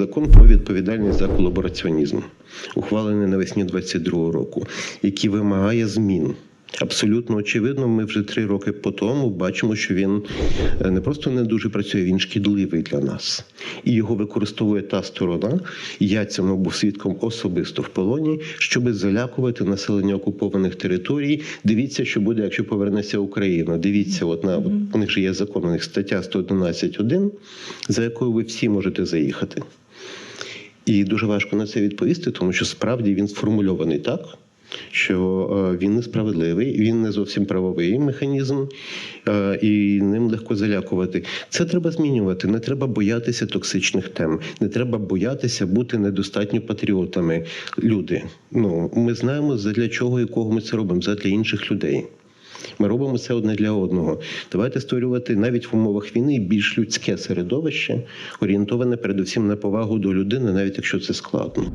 закон про відповідальність за колабораціонізм, ухвалений навесні 22-го року, який вимагає змін. Абсолютно очевидно, ми вже три роки по тому бачимо, що він е, не просто не дуже працює, він шкідливий для нас. І його використовує та сторона. Я цьому був свідком особисто в полоні, щоб залякувати населення окупованих територій. Дивіться, що буде, якщо повернеться Україна. Дивіться, от на от у них же є закон, у них стаття 111.1, за якою ви всі можете заїхати. І дуже важко на це відповісти, тому що справді він сформульований так, що е, він несправедливий, він не зовсім правовий механізм, е, і ним легко залякувати. Це треба змінювати. Не треба боятися токсичних тем, не треба боятися бути недостатньо патріотами. Люди, ну ми знаємо задля чого і кого ми це робимо, задля інших людей. Ми робимо це одне для одного. Давайте створювати навіть в умовах війни більш людське середовище, орієнтоване передусім на повагу до людини, навіть якщо це складно.